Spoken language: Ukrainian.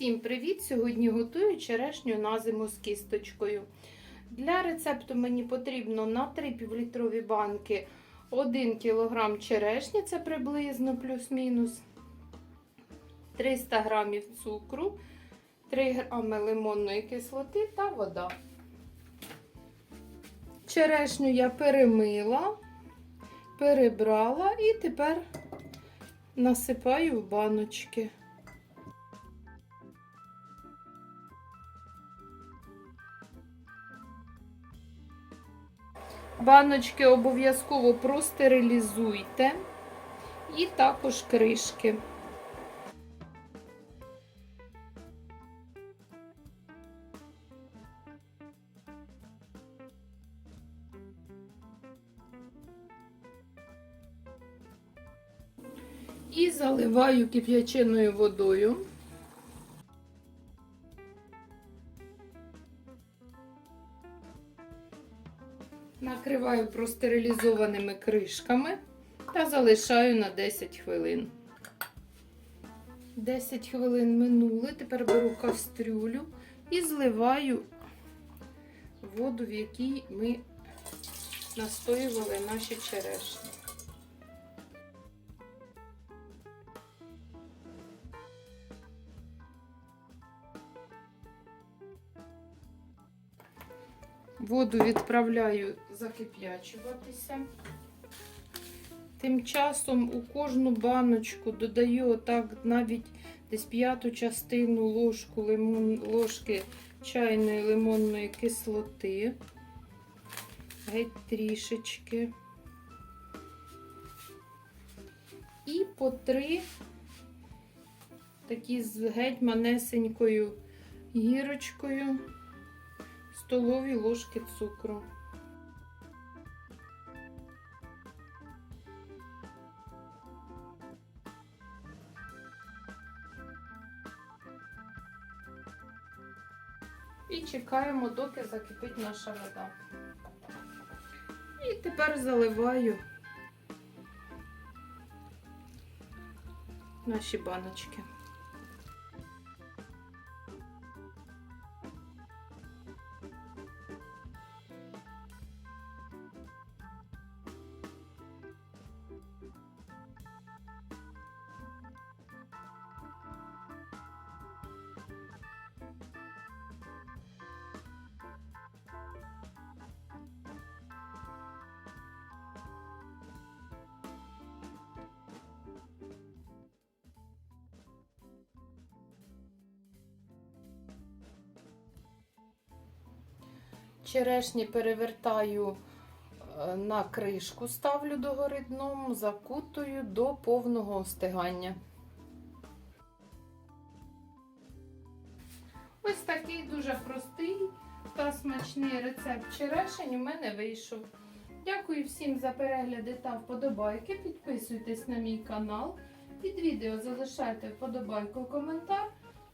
Всім привіт! Сьогодні готую черешню на зиму з кісточкою. Для рецепту мені потрібно на 3 півлітрові банки 1 кг черешні, це приблизно плюс-мінус, 300 г цукру, 3 г лимонної кислоти та вода. Черешню я перемила, перебрала і тепер насипаю в баночки. Баночки обов'язково простерилізуйте і також кришки. І заливаю кип'яченою водою. Накриваю простерилізованими кришками та залишаю на 10 хвилин. 10 хвилин минули, тепер беру кастрюлю і зливаю воду, в якій ми настоювали наші черешні. Воду відправляю закип'ячуватися. Тим часом у кожну баночку додаю отак навіть десь п'яту частину ложку лимон, ложки чайної лимонної кислоти. Геть трішечки. І по три такі з геть манесенькою гірочкою столові ложки цукру. І чекаємо, доки закипить наша вода. І тепер заливаю наші баночки. Черешні перевертаю е, на кришку, ставлю догори дном, закутую до повного остигання. Ось такий дуже простий та смачний рецепт черешень у мене вийшов. Дякую всім за перегляди та вподобайки. Підписуйтесь на мій канал. Під відео залишайте вподобайку коментар,